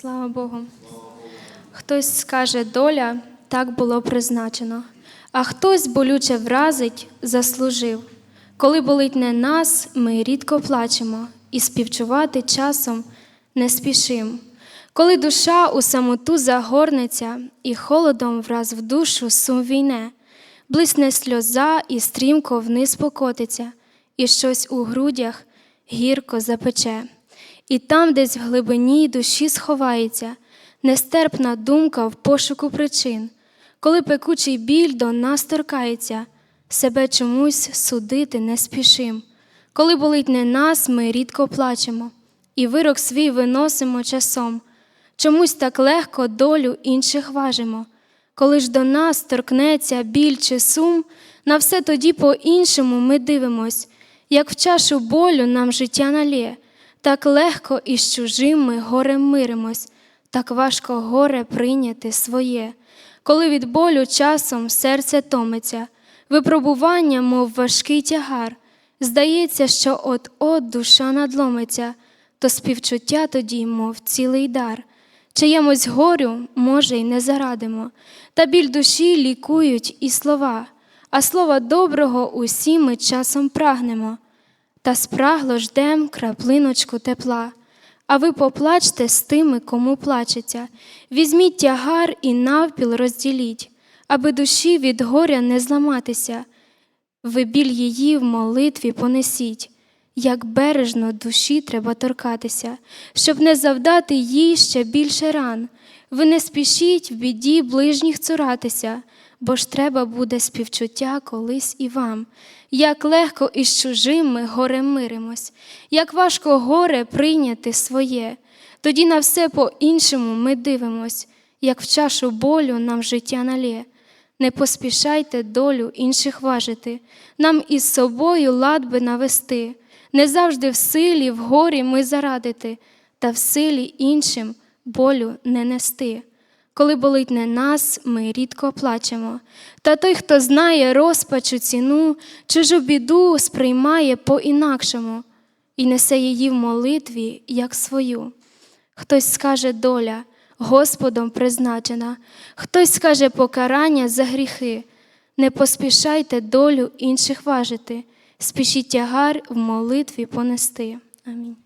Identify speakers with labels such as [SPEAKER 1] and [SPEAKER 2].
[SPEAKER 1] Слава Богу. Хтось скаже, доля так було призначено, а хтось болюче вразить, заслужив. Коли болить не нас, ми рідко плачемо, і співчувати часом не спішим. Коли душа у самоту загорнеться, і холодом враз в душу сум війне, блисне сльоза і стрімко вниз покотиться, і щось у грудях гірко запече. І там, десь в глибині душі сховається нестерпна думка в пошуку причин, коли пекучий біль до нас торкається, себе чомусь судити не спішим. Коли болить не нас, ми рідко плачемо, і вирок свій виносимо часом. Чомусь так легко долю інших важимо. Коли ж до нас торкнеться біль чи сум, на все тоді по-іншому ми дивимось, як в чашу болю нам життя налє, так легко із чужим ми горем миримось, так важко горе прийняти своє. Коли від болю часом серце томиться, випробування, мов важкий тягар, здається, що от-от душа надломиться, то співчуття тоді, мов цілий дар. Чиємусь горю, може, й не зарадимо, та біль душі лікують і слова, а слова доброго усі ми часом прагнемо, та спрагло ждем краплиночку тепла. А ви поплачте з тими, кому плачеться, візьміть тягар і навпіл розділіть, аби душі від горя не зламатися. Ви біль її в молитві понесіть, як бережно душі треба торкатися, щоб не завдати їй ще більше ран. Ви не спішіть в біді ближніх цуратися, бо ж треба буде співчуття колись і вам. Як легко із чужим ми горем миримось, як важко горе прийняти своє, тоді на все по-іншому ми дивимось, як в чашу болю нам життя налє. Не поспішайте долю інших важити, нам із собою лад би навести, не завжди в силі, в горі ми зарадити, та в силі іншим болю не нести. Коли болить не нас, ми рідко плачемо. Та той, хто знає розпачу ціну, чужу біду сприймає по-інакшому і несе її в молитві, як свою. Хтось скаже доля, Господом призначена, хтось скаже покарання за гріхи. Не поспішайте долю інших важити, спішіть тягар в молитві понести. Амінь.